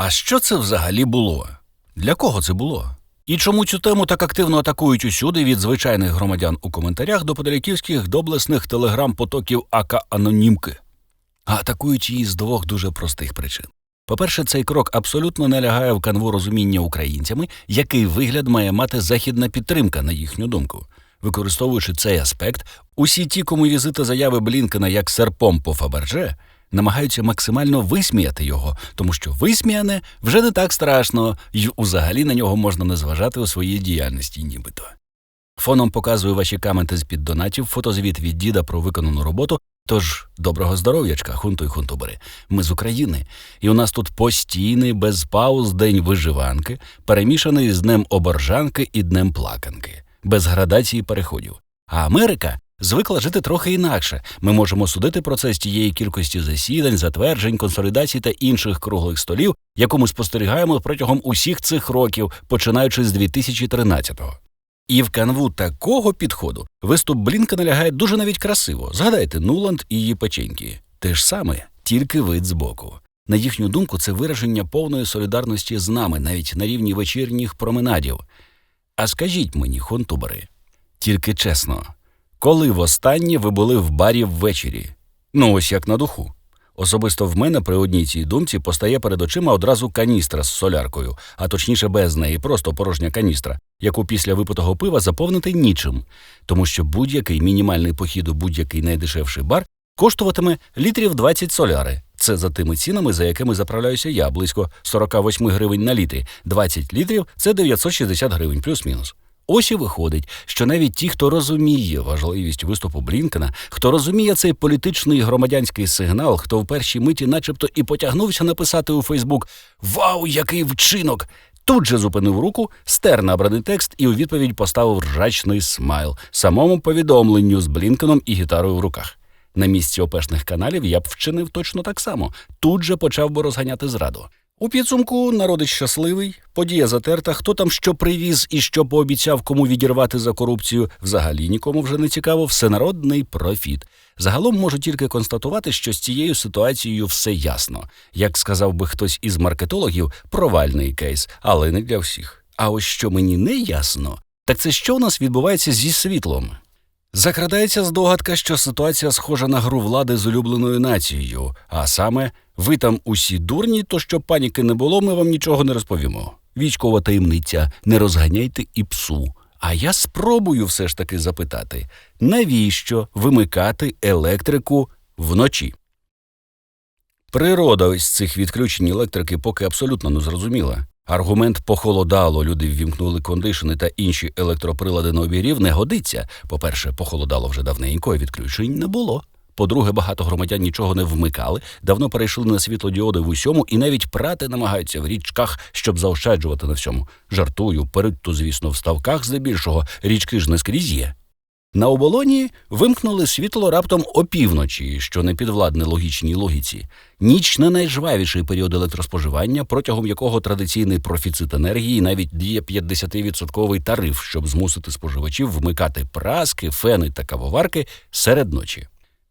А що це взагалі було? Для кого це було? І чому цю тему так активно атакують усюди від звичайних громадян у коментарях до подаляківських доблесних телеграм-потоків АКА Анонімки? А атакують її з двох дуже простих причин. По-перше, цей крок абсолютно не лягає в канву розуміння українцями, який вигляд має мати західна підтримка, на їхню думку. Використовуючи цей аспект, усі ті, кому візити заяви Блінкена як серпом по Фаберже, намагаються максимально висміяти його, тому що висміяне вже не так страшно, і взагалі на нього можна не зважати у своїй діяльності, нібито. Фоном показую ваші каменти з під донатів, фотозвіт від діда про виконану роботу. Тож доброго здоров'ячка, хунту й хунтубери. Ми з України, і у нас тут постійний без пауз день виживанки, перемішаний з днем оборжанки і днем плаканки, без градації переходів. А Америка звикла жити трохи інакше. Ми можемо судити про це з тієї кількості засідань, затверджень, консолідацій та інших круглих столів, яку ми спостерігаємо протягом усіх цих років, починаючи з 2013-го. І в канву такого підходу виступ Блінкена лягає дуже навіть красиво. Згадайте Нуланд і її печеньки. Те ж саме, тільки вид збоку. На їхню думку, це вираження повної солідарності з нами, навіть на рівні вечірніх променадів. А скажіть мені, хунтубери, тільки чесно, коли востаннє ви були в барі ввечері? Ну, ось як на духу. Особисто в мене при одній цій думці постає перед очима одразу каністра з соляркою, а точніше без неї, просто порожня каністра, яку після випитого пива заповнити нічим, тому що будь-який мінімальний похід у будь-який найдешевший бар коштуватиме літрів 20 соляри. Це за тими цінами, за якими заправляюся я, близько 48 гривень на літрі. 20 літрів це 960 гривень, плюс-мінус. Ось і виходить, що навіть ті, хто розуміє важливість виступу Блінкена, хто розуміє цей політичний громадянський сигнал, хто в першій миті, начебто, і потягнувся написати у Фейсбук Вау, який вчинок! Тут же зупинив руку, стер набраний текст і у відповідь поставив ржачний смайл самому повідомленню з Блінкеном і гітарою в руках. На місці опешних каналів я б вчинив точно так само. Тут же почав би розганяти зраду. У підсумку народич щасливий, подія затерта, хто там що привіз і що пообіцяв кому відірвати за корупцію, взагалі нікому вже не цікаво, всенародний профіт. Загалом можу тільки констатувати, що з цією ситуацією все ясно. Як сказав би хтось із маркетологів, провальний кейс, але не для всіх. А ось що мені не ясно, так це що у нас відбувається зі світлом? Закрадається здогадка, що ситуація схожа на гру влади з улюбленою нацією, а саме ви там усі дурні, то щоб паніки не було, ми вам нічого не розповімо. Військова таємниця, не розганяйте і псу. А я спробую все ж таки запитати, навіщо вимикати електрику вночі? Природа ось цих відключень електрики поки абсолютно не зрозуміла. Аргумент похолодало, люди ввімкнули кондишени та інші електроприлади на обірів не годиться. По-перше, похолодало вже давненько, і відключень не було. По-друге, багато громадян нічого не вмикали, давно перейшли на світлодіоди в усьому і навіть прати намагаються в річках, щоб заощаджувати на всьому. Жартую, передту, звісно, в ставках здебільшого річки ж не скрізь є. На оболоні вимкнули світло раптом опівночі, що не підвладне логічній логіці. Ніч не найжвавіший період електроспоживання, протягом якого традиційний профіцит енергії навіть діє 50% тариф, щоб змусити споживачів вмикати праски, фени та кавоварки серед ночі.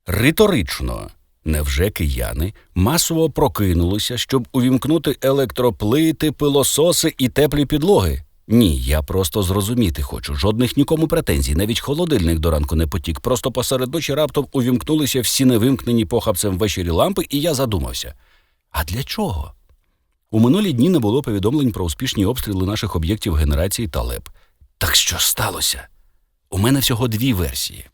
Риторично. Невже кияни масово прокинулися, щоб увімкнути електроплити, пилососи і теплі підлоги? Ні, я просто зрозуміти хочу. Жодних нікому претензій, навіть холодильник до ранку не потік. Просто посеред ночі раптом увімкнулися всі невимкнені похабцем ввечері лампи, і я задумався. А для чого? У минулі дні не було повідомлень про успішні обстріли наших об'єктів генерації Талеб. Так що сталося? У мене всього дві версії.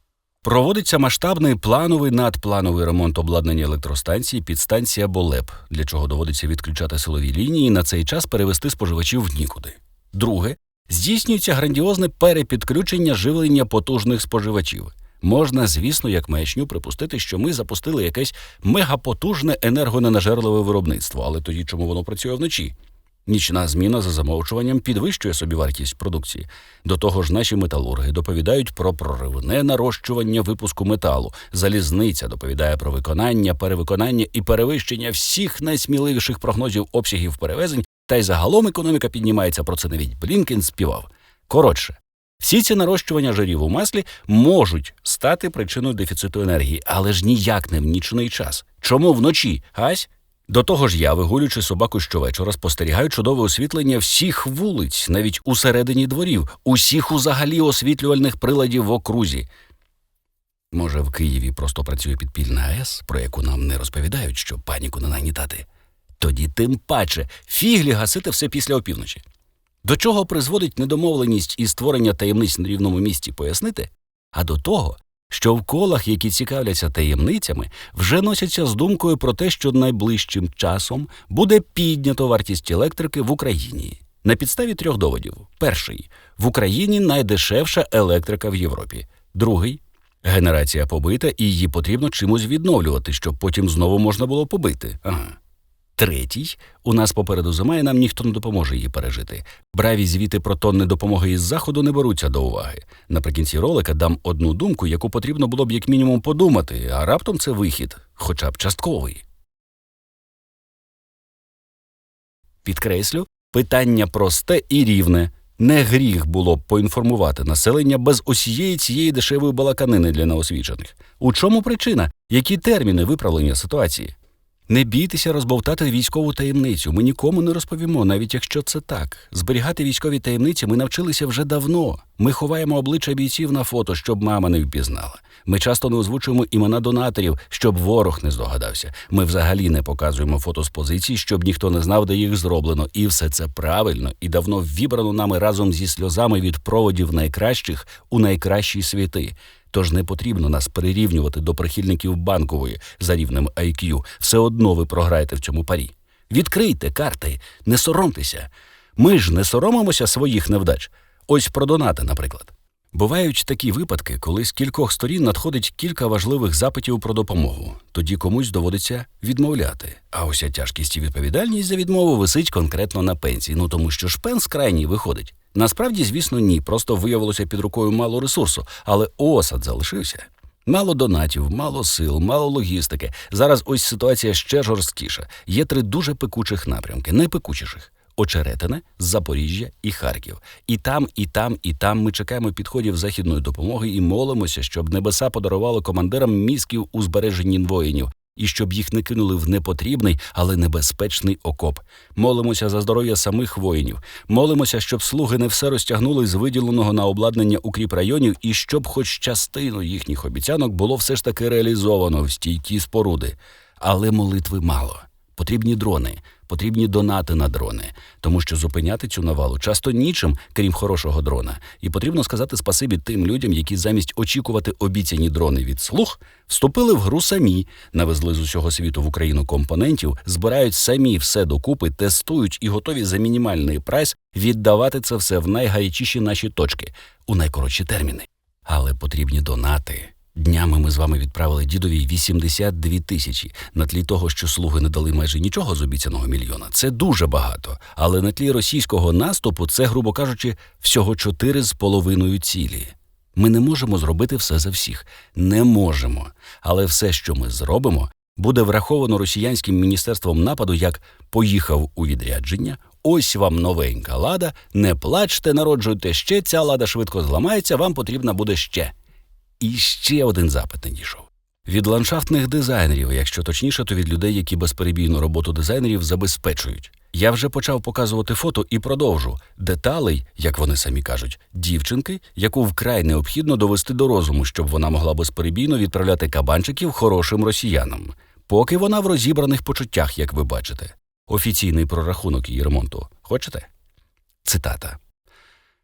Проводиться масштабний плановий надплановий ремонт обладнання електростанції підстанція Болеп, для чого доводиться відключати силові лінії і на цей час перевести споживачів в нікуди. Друге, здійснюється грандіозне перепідключення живлення потужних споживачів. Можна, звісно, як маячню припустити, що ми запустили якесь мегапотужне енергоненажерливе виробництво, але тоді чому воно працює вночі? Нічна зміна за замовчуванням підвищує собі вартість продукції. До того ж, наші металурги доповідають про проривне нарощування випуску металу. Залізниця доповідає про виконання, перевиконання і перевищення всіх найсміливіших прогнозів обсягів перевезень, та й загалом економіка піднімається. Про це навіть Блінкен співав. Коротше, всі ці нарощування жирів у маслі можуть стати причиною дефіциту енергії, але ж ніяк не в нічний час. Чому вночі? Ась? До того ж, я, вигулюючи собаку щовечора, спостерігаю чудове освітлення всіх вулиць, навіть усередині дворів, усіх узагалі освітлювальних приладів в окрузі. Може, в Києві просто працює підпільна АЕС, про яку нам не розповідають, щоб паніку не нагнітати. Тоді тим паче фіглі гасити все після опівночі. До чого призводить недомовленість і створення таємниць на рівному місці пояснити? А до того, що в колах, які цікавляться таємницями, вже носяться з думкою про те, що найближчим часом буде піднято вартість електрики в Україні. На підставі трьох доводів: перший в Україні найдешевша електрика в Європі. Другий генерація побита, і її потрібно чимось відновлювати, щоб потім знову можна було побити. Ага. Третій у нас попереду зима, і нам ніхто не допоможе її пережити. Браві звіти про тонни допомоги із заходу не беруться до уваги. Наприкінці ролика дам одну думку, яку потрібно було б як мінімум подумати, а раптом це вихід, хоча б частковий. Підкреслю, питання просте і рівне. Не гріх було б поінформувати населення без усієї цієї дешевої балаканини для неосвічених. У чому причина? Які терміни виправлення ситуації? Не бійтеся розбовтати військову таємницю. Ми нікому не розповімо, навіть якщо це так. Зберігати військові таємниці ми навчилися вже давно. Ми ховаємо обличчя бійців на фото, щоб мама не впізнала. Ми часто не озвучуємо імена донаторів, щоб ворог не здогадався. Ми взагалі не показуємо фото з позицій, щоб ніхто не знав, де їх зроблено. І все це правильно і давно вібрано нами разом зі сльозами від проводів найкращих у найкращі світи. Тож не потрібно нас перерівнювати до прихильників банкової за рівнем IQ. Все одно ви програєте в цьому парі. Відкрийте карти, не соромтеся. Ми ж не соромимося своїх невдач. Ось про донати, наприклад. Бувають такі випадки, коли з кількох сторін надходить кілька важливих запитів про допомогу. Тоді комусь доводиться відмовляти. А уся тяжкість і відповідальність за відмову висить конкретно на пенсії. Ну тому що ж пенс крайній виходить. Насправді, звісно, ні. Просто виявилося під рукою мало ресурсу, але осад залишився. Мало донатів, мало сил, мало логістики. Зараз ось ситуація ще жорсткіша. Є три дуже пекучих напрямки, найпекучіших. Очеретине, Запоріжжя і Харків. І там, і там, і там ми чекаємо підходів західної допомоги і молимося, щоб небеса подарували командирам мізків збереженні воїнів, і щоб їх не кинули в непотрібний, але небезпечний окоп. Молимося за здоров'я самих воїнів. Молимося, щоб слуги не все розтягнули з виділеного на обладнання укріпрайонів, і щоб, хоч частину їхніх обіцянок, було все ж таки реалізовано в стійкі споруди. Але молитви мало. Потрібні дрони, потрібні донати на дрони, тому що зупиняти цю навалу часто нічим, крім хорошого дрона. І потрібно сказати спасибі тим людям, які замість очікувати обіцяні дрони від слуг, вступили в гру самі, навезли з усього світу в Україну компонентів, збирають самі все докупи, тестують і готові за мінімальний прайс віддавати це все в найгарячіші наші точки у найкоротші терміни. Але потрібні донати. Днями ми з вами відправили дідові 82 тисячі на тлі того, що слуги не дали майже нічого з обіцяного мільйона. Це дуже багато. Але на тлі російського наступу це, грубо кажучи, всього чотири з половиною цілі. Ми не можемо зробити все за всіх. Не можемо. Але все, що ми зробимо, буде враховано росіянським міністерством нападу як поїхав у відрядження. Ось вам новенька лада, не плачте, народжуйте ще. Ця лада швидко зламається, вам потрібна буде ще. І ще один запит надійшов. Від ландшафтних дизайнерів, якщо точніше, то від людей, які безперебійну роботу дизайнерів забезпечують. Я вже почав показувати фото і продовжу деталей, як вони самі кажуть, дівчинки, яку вкрай необхідно довести до розуму, щоб вона могла безперебійно відправляти кабанчиків хорошим росіянам, поки вона в розібраних почуттях, як ви бачите. Офіційний прорахунок її ремонту. Хочете? Цитата.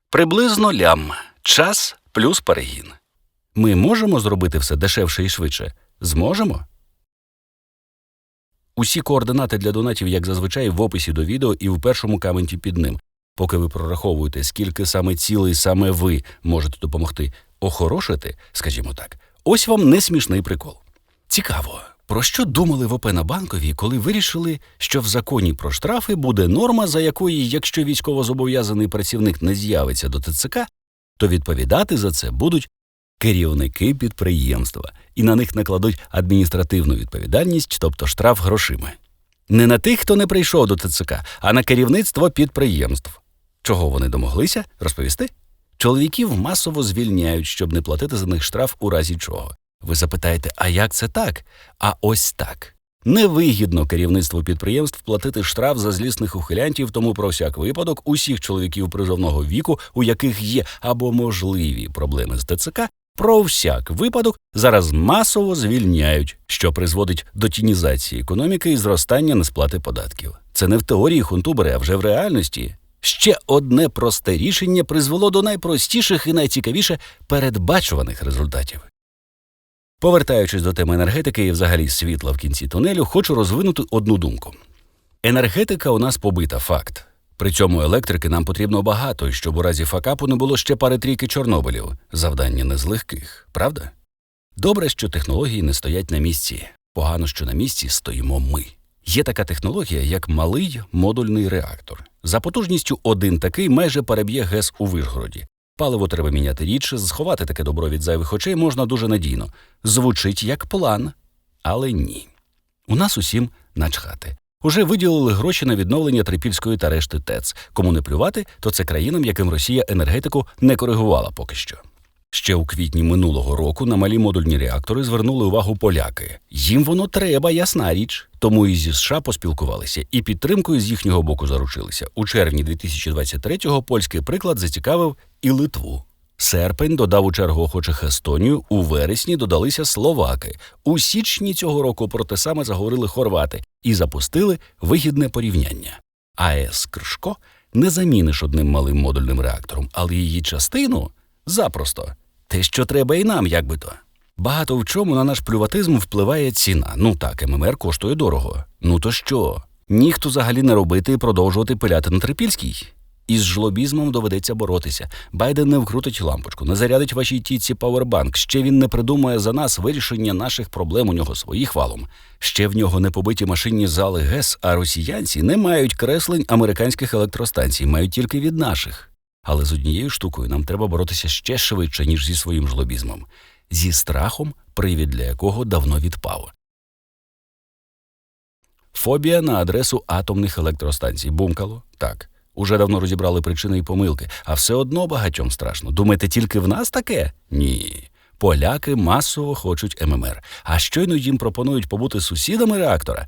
Приблизно лям. Час плюс перегін. Ми можемо зробити все дешевше і швидше? Зможемо? Усі координати для донатів, як зазвичай, в описі до відео і в першому коменті під ним. Поки ви прораховуєте, скільки саме цілей саме ви можете допомогти охорошити, скажімо так, ось вам не смішний прикол. Цікаво, про що думали в ОП на банковій, коли вирішили, що в законі про штрафи буде норма, за якої, якщо військовозобов'язаний працівник не з'явиться до ТЦК, то відповідати за це будуть керівники підприємства, і на них накладуть адміністративну відповідальність, тобто штраф грошима. Не на тих, хто не прийшов до ТЦК, а на керівництво підприємств. Чого вони домоглися? Розповісти? Чоловіків масово звільняють, щоб не платити за них штраф у разі чого. Ви запитаєте, а як це так? А ось так. Невигідно керівництву підприємств платити штраф за злісних ухилянтів, тому про всяк випадок усіх чоловіків призовного віку, у яких є або можливі проблеми з ТЦК, про всяк випадок зараз масово звільняють, що призводить до тінізації економіки і зростання несплати податків. Це не в теорії хунтубери, а вже в реальності. Ще одне просте рішення призвело до найпростіших і найцікавіше передбачуваних результатів. Повертаючись до теми енергетики і взагалі світла в кінці тунелю, хочу розвинути одну думку. Енергетика у нас побита факт. При цьому електрики нам потрібно багато, щоб у разі факапу не було ще пари трійки Чорнобилів. Завдання не з легких, правда? Добре, що технології не стоять на місці. Погано, що на місці стоїмо ми. Є така технологія, як малий модульний реактор. За потужністю один такий майже переб'є ГЕС у Вишгороді. Паливо треба міняти рідше, сховати таке добро від зайвих очей можна дуже надійно. Звучить як план, але ні. У нас усім начхати. Уже виділили гроші на відновлення Трипільської та решти ТЕЦ. Кому не плювати, то це країнам, яким Росія енергетику не коригувала поки що. Ще у квітні минулого року на малі модульні реактори звернули увагу поляки. Їм воно треба, ясна річ. Тому і зі США поспілкувалися, і підтримкою з їхнього боку заручилися. У червні 2023-го польський приклад зацікавив і Литву. Серпень додав у чергу охочих Естонію, у вересні додалися словаки. У січні цього року про те саме заговорили хорвати і запустили вигідне порівняння. АЕС Кршко не заміниш одним малим модульним реактором, але її частину запросто те, що треба і нам, як би то. Багато в чому на наш плюватизм впливає ціна. Ну так, ММР коштує дорого. Ну то що? Ніхто взагалі не робити і продовжувати пиляти на Трипільській. Із жлобізмом доведеться боротися. Байден не вкрутить лампочку, не зарядить вашій тітці павербанк. Ще він не придумає за нас вирішення наших проблем у нього своїх валом. Ще в нього не побиті машинні зали ГЕС, а росіянці не мають креслень американських електростанцій, мають тільки від наших. Але з однією штукою нам треба боротися ще швидше, ніж зі своїм жлобізмом, зі страхом, привід для якого давно відпав. Фобія на адресу атомних електростанцій. Бумкало? Так. Уже давно розібрали причини і помилки, а все одно багатьом страшно. Думаєте, тільки в нас таке? Ні. Поляки масово хочуть ММР, а щойно їм пропонують побути сусідами реактора.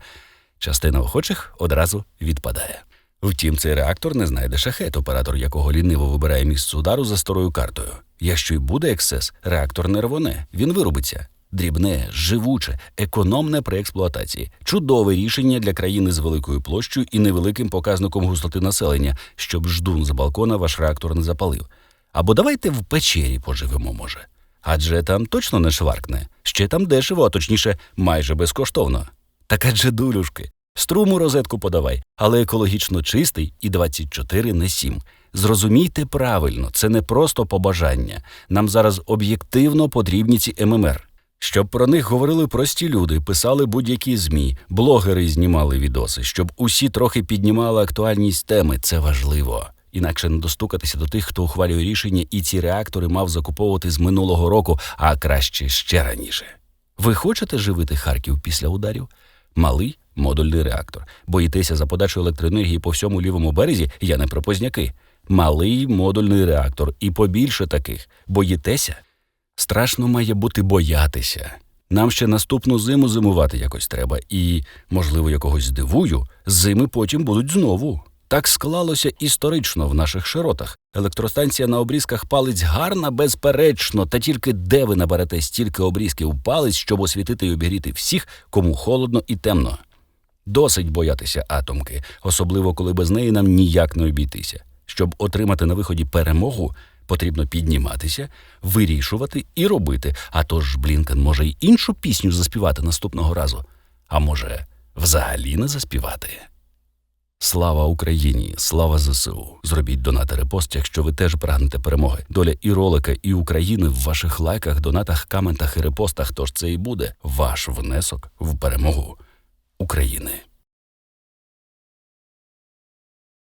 Частина охочих одразу відпадає. Втім, цей реактор не знайде шахет, оператор якого ліниво вибирає місце удару за старою картою. Якщо й буде ексцес, реактор не рвоне, він вирубиться. Дрібне, живуче, економне при експлуатації, чудове рішення для країни з великою площею і невеликим показником густоти населення, щоб ждун з балкона ваш реактор не запалив. Або давайте в печері поживемо, може. Адже там точно не шваркне, ще там дешево, а точніше, майже безкоштовно. Так адже дулюшки, струму розетку подавай, але екологічно чистий і 24 не 7. Зрозумійте правильно, це не просто побажання. Нам зараз об'єктивно потрібні ці ММР. Щоб про них говорили прості люди, писали будь-які змі, блогери знімали відоси, щоб усі трохи піднімали актуальність теми. Це важливо. Інакше не достукатися до тих, хто ухвалює рішення, і ці реактори мав закуповувати з минулого року, а краще ще раніше. Ви хочете живити Харків після ударів? Малий модульний реактор. Боїтеся за подачу електроенергії по всьому лівому березі? Я не про позняки. Малий модульний реактор і побільше таких. Боїтеся? Страшно має бути боятися. Нам ще наступну зиму зимувати якось треба, і, можливо, якогось здивую, зими потім будуть знову. Так склалося історично в наших широтах. Електростанція на обрізках палець гарна, безперечно, та тільки де ви наберете стільки обрізків палець, щоб освітити і обігріти всіх, кому холодно і темно. Досить боятися атомки, особливо коли без неї нам ніяк не обійтися. Щоб отримати на виході перемогу, потрібно підніматися, вирішувати і робити. А то ж Блінкен може й іншу пісню заспівати наступного разу, а може, взагалі не заспівати. Слава Україні, слава ЗСУ. Зробіть донати репост, якщо ви теж прагнете перемоги. Доля і ролика, і України в ваших лайках, донатах, коментах і репостах. Тож це і буде ваш внесок в перемогу України.